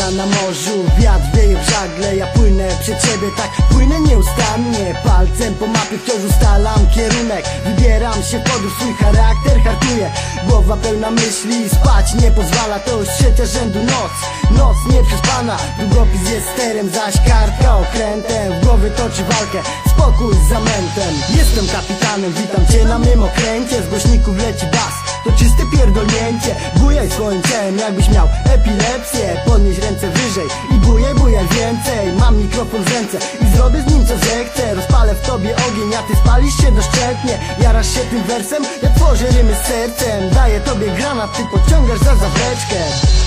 na morzu Wiatr wieje w żagle, ja płynę przed ciebie Tak płynę nieustannie. Palcem po mapie wciąż ustalam kierunek. Wybieram się w podróż, swój charakter hartuję. Głowa pełna myśli, spać nie pozwala. To już trzecia rzędu noc Noc nieprzespana, długopis jest sterem Zaś kartka okrętem. W głowie toczy walkę, spokój z zamętem. Jestem kapitanem, witam cię na mym okręcie. Z głośników leci bas to czyste pierdolnięcie. Bujaj ciałem jakbyś miał epilepsję. Podnieś mikrofon w ręce i zrobię z nim co zechcę. Rozpalę w tobie ogień, a ty spalisz się doszczętnie Jarasz się tym wersem, ja tworzę rymy z sercem. Daję tobie granat, ty pociągasz za zawleczkę